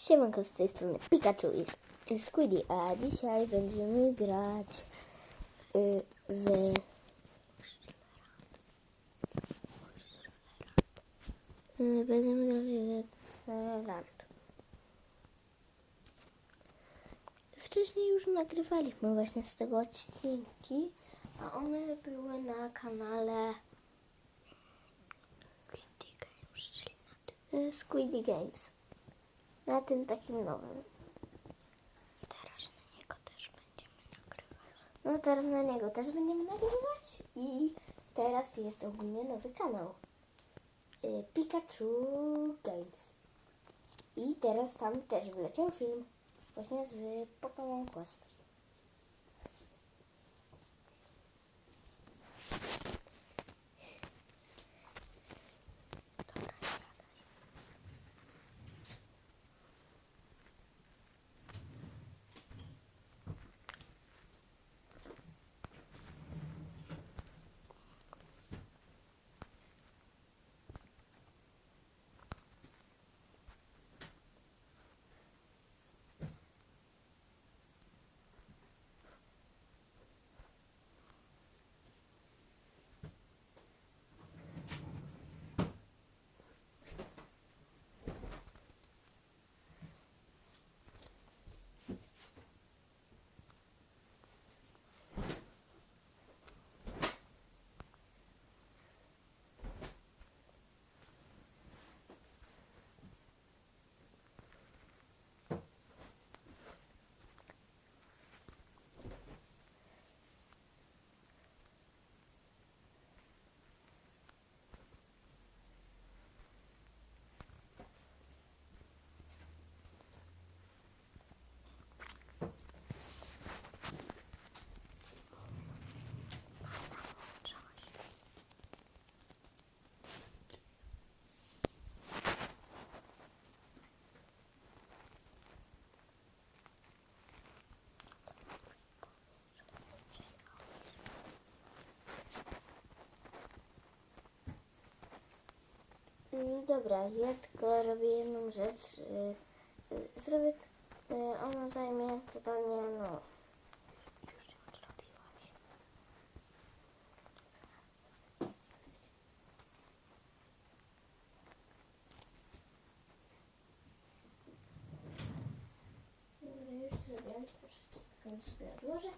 Siemanko z tej strony Pikachu i Squiddy, a dzisiaj będziemy grać y, w... Y, Będziemy grać w Land. Wcześniej już nagrywaliśmy właśnie z tego odcinki, a one były na kanale Squiddy Games. Na tym takim nowym. Teraz na niego też będziemy nagrywać. No teraz na niego też będziemy nagrywać i teraz jest ogólnie nowy kanał. Y, Pikachu Games. I teraz tam też wleciał film właśnie z Pokémon Quest. Dobra, ja tylko robię jedną rzecz. y, y, Zrobię, y, ona zajmie totalnie, no, Już ją. Dobra, już zrobiłam, troszeczkę sobie odłożę.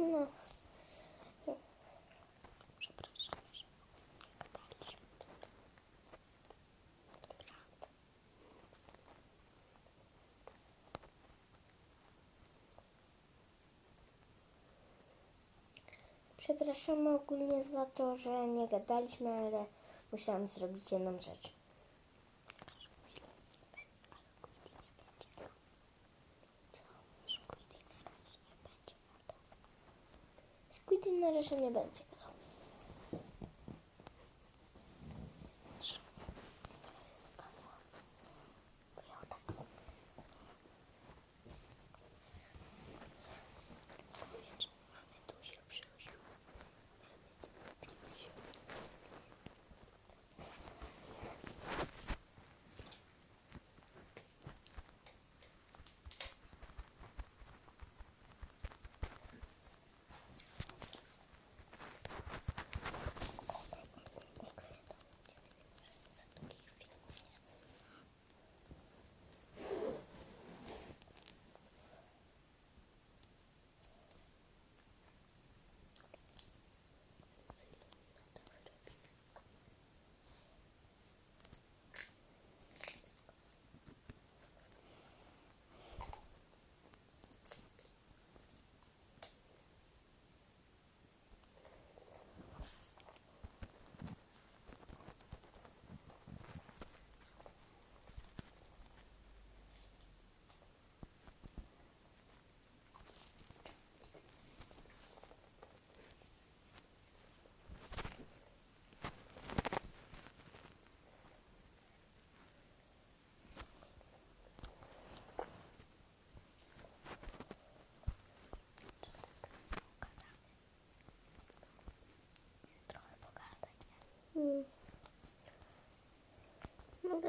No, Przepraszamy, że nie gadaliśmy. Dobra. przepraszamy ogólnie za to, że nie gadaliśmy, ale musiałam zrobić jedną rzecz. Squiddy na razie Squiddy na razie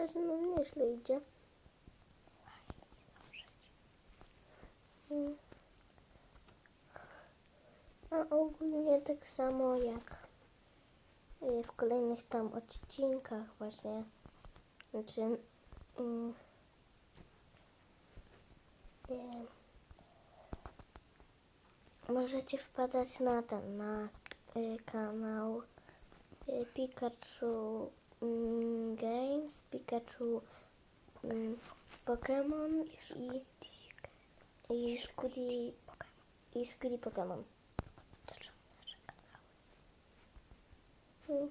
razie nam nieźle idzie. A ogólnie tak samo jak w kolejnych tam odcinkach właśnie. Znaczy mm, możecie wpadać na ten, na y, kanał y, Pikachu Games, Pikachu mm, Pokémon i i i Scooty Pokémon. Nasze kanały. Mm.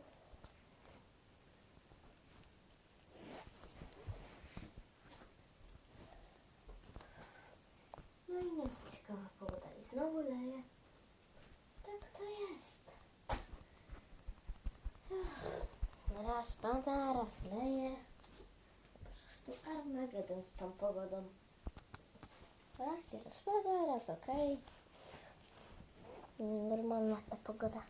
No i jest ciekawa pogoda i znowu leje. Tak to jest. Ech, Raz pada, raz leje. Po prostu Armagedon z tą pogodą. Raz się rozpada, raz okej. Normalna ta pogoda.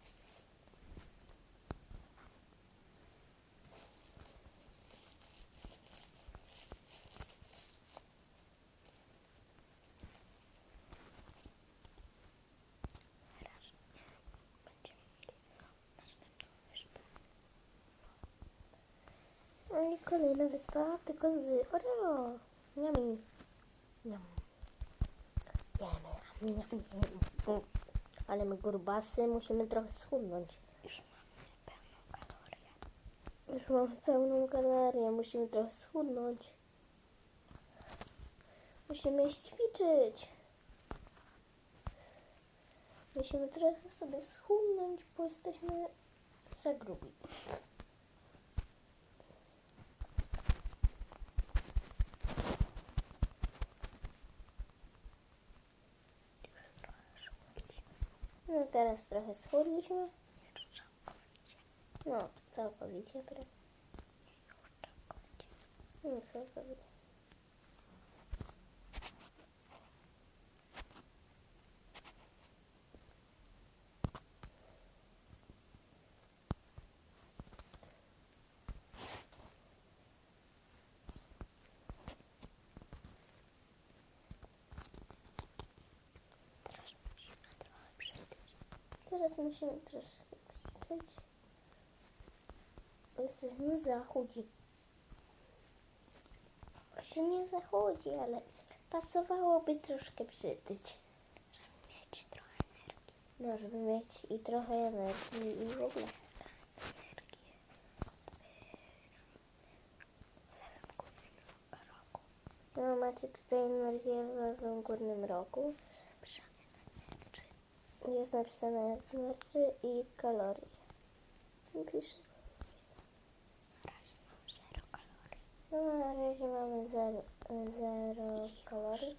No i kolejna wyspa, tylko z Oreo. Niami. Niam. Niam, niam, niam. Ale my grubasy musimy trochę schudnąć. Już mamy pełną kalorię. Już mamy pełną kalorię, musimy trochę schudnąć. Musimy iść ćwiczyć. Musimy trochę sobie schudnąć, bo jesteśmy za grubi. No teraz trochę schudliśmy. Już całkowicie. No, całkowicie prawie. Już całkowicie. No, całkowicie. Teraz musimy troszkę przytyć. Jesteśmy za chudzi. Czy nie za chudzi, ale pasowałoby troszkę przytyć. Żeby mieć trochę energii. No, żeby mieć i trochę energii i w ogóle. No, macie tutaj energię w lewym górnym rogu. Jest napisane energy i kalorie. I Pisze. Na razie mam 0 kalorii. No, na razie mamy zero, zero kalorii.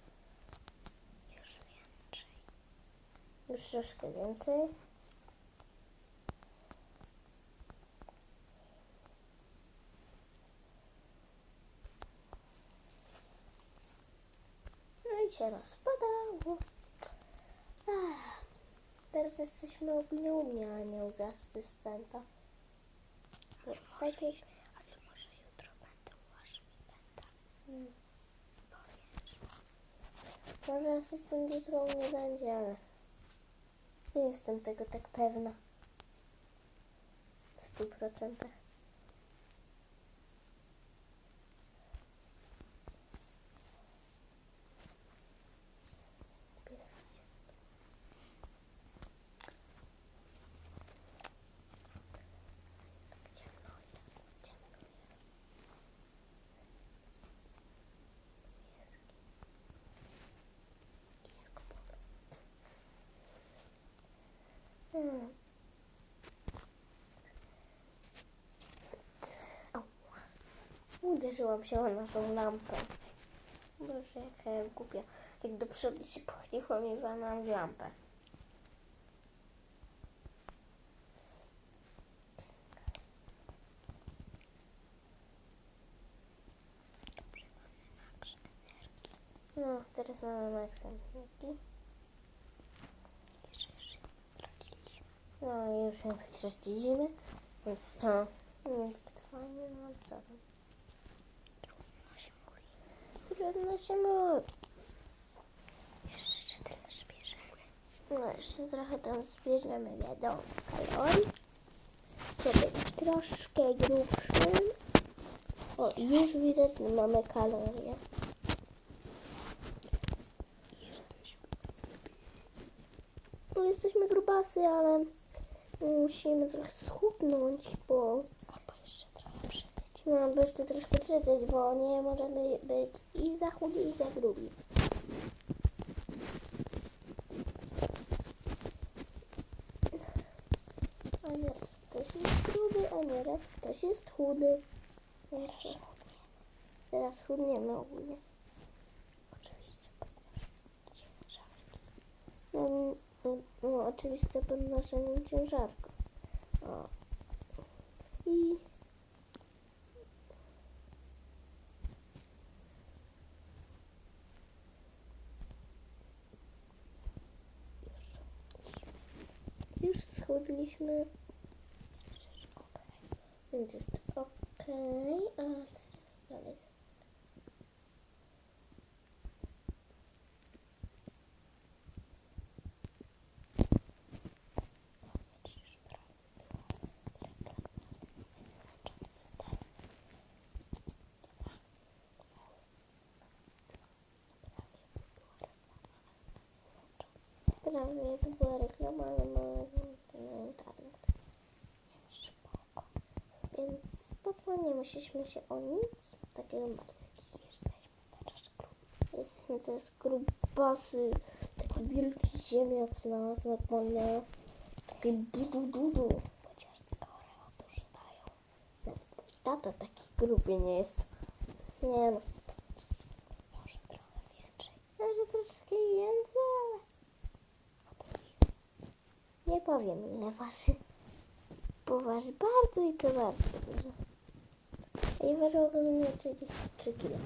Już więcej. Już troszkę więcej. No i się rozpadało. Ach, teraz jesteśmy ogólnie u mnie, a nie u asystenta. Ale Tak może, jak... ale może jutro będę u asystenta. Mm. Powiesz. Może asystent jutro u mnie będzie, ale nie jestem tego tak pewna. W stu procentach. Pieska się. Ciemno jest. Ciemno jest. Kisko pole. Hmm. Au. Uderzyłam się o naszą lampę. Boże, jaka ja głupia. Tak do przodu się pochyliłam i walnęłam w lampę. No, teraz mamy maks energii. No już ją straciliśmy, więc to nie tak fajnie, no ale co. 17 minut. Jeszcze tyle zbierzemy. No jeszcze trochę tam zbierzemy, wiadomo, kalorii. Żeby być troszkę grubszym. O, już widać, że mamy kalorie. Jesteśmy No, jesteśmy grubasy, ale musimy trochę schudnąć, bo trochę bo jeszcze troszkę przytyć, bo nie możemy być i za chudzi, i za grubi. A nieraz ktoś jest gruby, a nieraz ktoś jest chudy. Jeszcze. Teraz chudniemy. Ogólnie. Oczywiście podnoszę ciężarki. No, no, no oczywiste podnoszenie ciężarką. O. I już schudliśmy, więc jest okej. A dalej. Prawie spokojnie musieliśmy się o nic takiego martwić. Jesteśmy teraz grubasy, taki wielki ziemniak znalazł normalnie. Taki budu-dudu. Chociaż tylko Oreo duży dają. No, Tata taki gruby nie jest. Nie no, Może trochę więcej. może troszkę więcej, ale nie powiem ile waży. Bo waży bardzo i to bardzo dużo. I waży ogólnie 33 kg.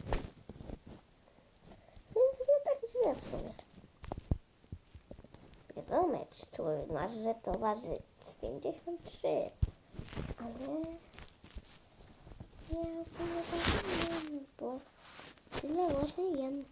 Więc nie tak źle w sumie. Wiadomo, jak człowiek waży, to waży 53. Ale ja ogólnie tak nie wiem, bo tyle właśnie jem.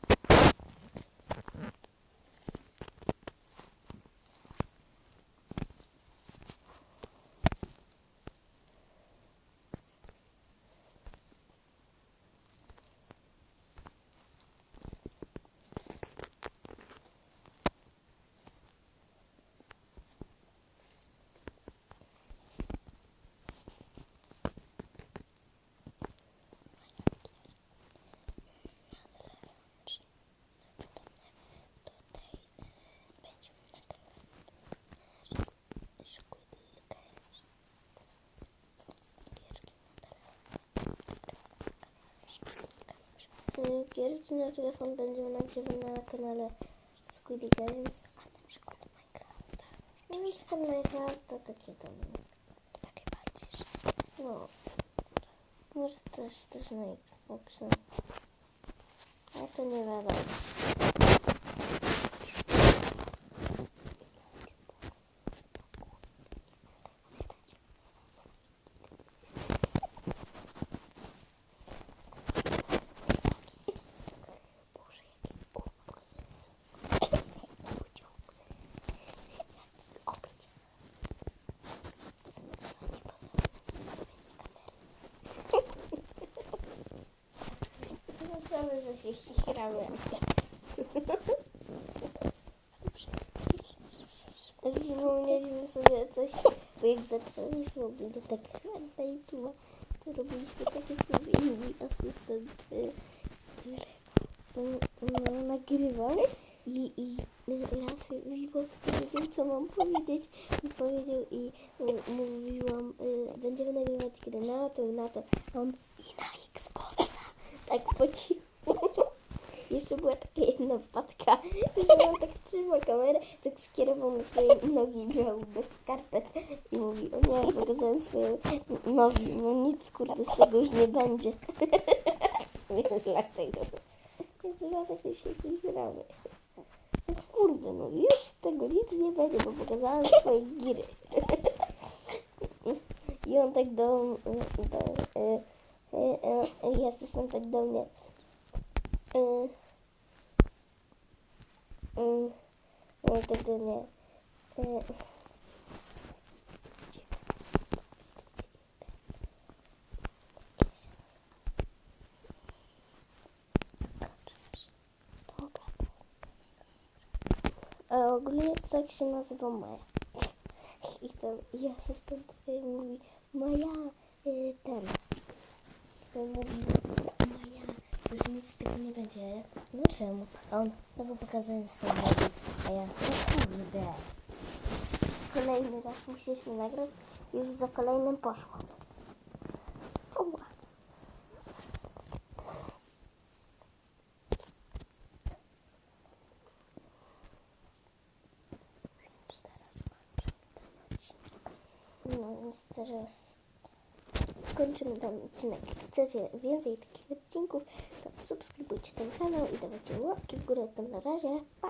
Gierki na telefon na będziemy nagrywać na kanale Squid Games. A na przykład Minecrafta. No i tam Minecrafta takie tam. Takie bardziej, że No. Może też, też na Xboxa. Ale to nie wiadomo. Myślamy, że się chichramy. Przypomnieliśmy sobie coś, bo jak zaczęliśmy ogólnie tak na YouTube, to robiliśmy takie filmy i mój asystent nagrywał i, i raz mi odpowiedział, co mam powiedzieć i powiedział i mówiłam, y, będziemy nagrywać kiedy na to i na to, a on i na Xboxa, tak po cichu. Jeszcze była taka jedna wpadka, że on tak trzyma kamerę, tak skierował na swoje nogi, miał bez skarpet i mówi, o nie, pokazałem swoje nogi, no nic kurde z tego już nie będzie. Więc dlatego, więc dlatego się gramy. No kurde, no już z tego nic nie będzie, bo pokazałem swoje giry. I on tak do, do, e, e, e, i asystent tak do mnie, Y, y, nie, tego nie. Y, A ogólnie to tak się nazywa już nic z tego nie będzie. No czemu? A on znowu pokazuje swoje nogi. A ja, no kurde. Kolejny raz musieliśmy nagrać. Już za kolejnym poszło. Oła. Więc teraz mam ciągnąć. No więc teraz kończymy ten odcinek. Chcecie więcej takich odcinków, to subskrybujcie ten kanał i dawajcie łapki w górę. To na razie. Pa!